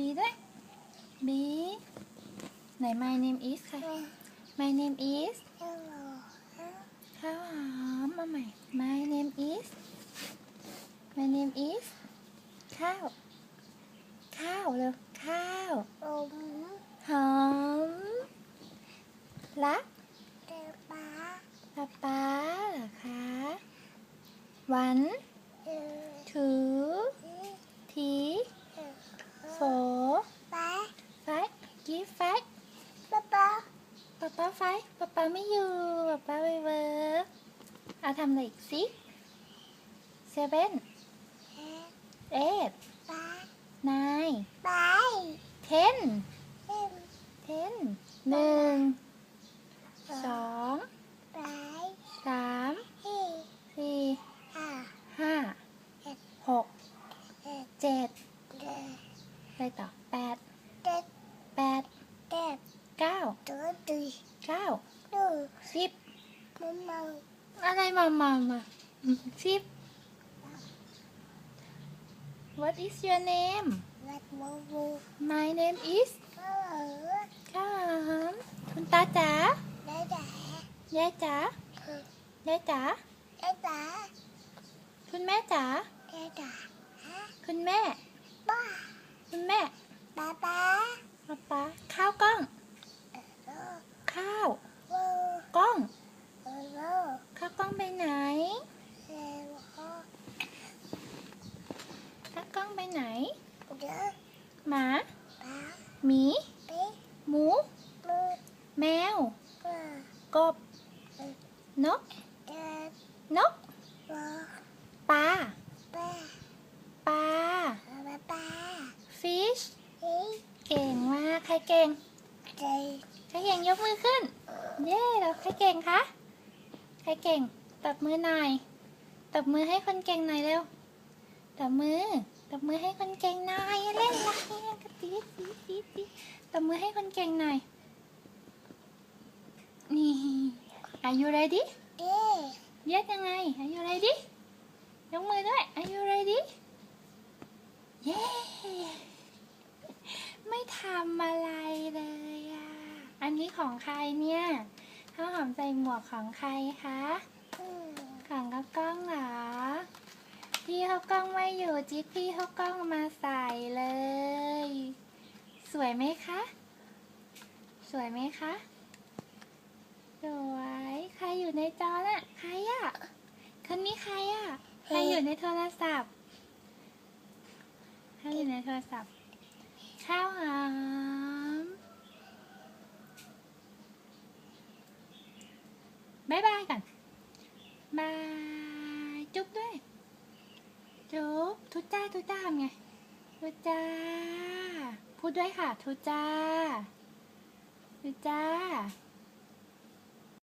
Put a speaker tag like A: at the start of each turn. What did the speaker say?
A: บีด้วยบีไหน my name is ค่ะ my name is ข้าวหอมมาใหม่ my name is my name is ข้าว ข้าวเร็วข้าวหอมรักป๊าป๊าเหรอคะวันถือทีโฟไฟกีไฟป๊าป๊าไฟ ป๊าป๊าไม่อยู่ป๊าป๊าไปเวิร์กเอาทำอะไรอีกสิเซเว่นเอ็ดนายเทนเทนหนึ่งสองสามสี่ห้าหกเจ็ดไปต่อแปดแปดเก้าเก้าสิบ อะไรมามามาสิบ What is your name My name is ข้าวหอมคุณตาจ๋ายายจ๋ายายจ๋าคุณแม่จ๋าคุณแม่ คุณแม่ป๊าป๊าข้าวกล้อง ข้าว กล้อง ข้าวกล้องไปไหน ข้าวกล้องไปไหน หมา หมี หมู แมว กบ นก นก ปลา ปลา fish เก่งมาก ใครเก่ง ใครเก่งยกมือขึ้น เย้แล้วใครเก่งคะ ใครเก่ง ตบมือหน่อย ตบมือให้คนเก่งหน่อยเร็ว ตบมือตบมือให้คนเก่งหน่อยเล่นละเนี่ยกระตีตีตีตีตบมือให้คนเก่งหน่อย นี่ Are you ready เย็ดยังไง Are you ready ยกมือด้วย Are you ready เย้ ไม่ทำอะไรเลยอะ อันนี้ของใครเนี่ยข้าวหอมใส่หมวกของใครคะ ของข้าวกล้องเหรอ พี่ข้าวกล้องไม่อยู่จิ๊กพี่ข้าวกล้องมาใส่เลย สวยไหมคะ สวยไหมคะ สวย ใครอยู่ในจอน่ะ ใครอะคนนี้ใครอะใครอยู่ในโทรศัพท์ ใครอยู่ในโทรศัพท์ ข้าวหอมบายบายกันบาย จุ๊บด้วย จุ๊บทุจ้าทุจ้าไงทุจ้า พูดด้วยค่ะทุจ้าทุจ้า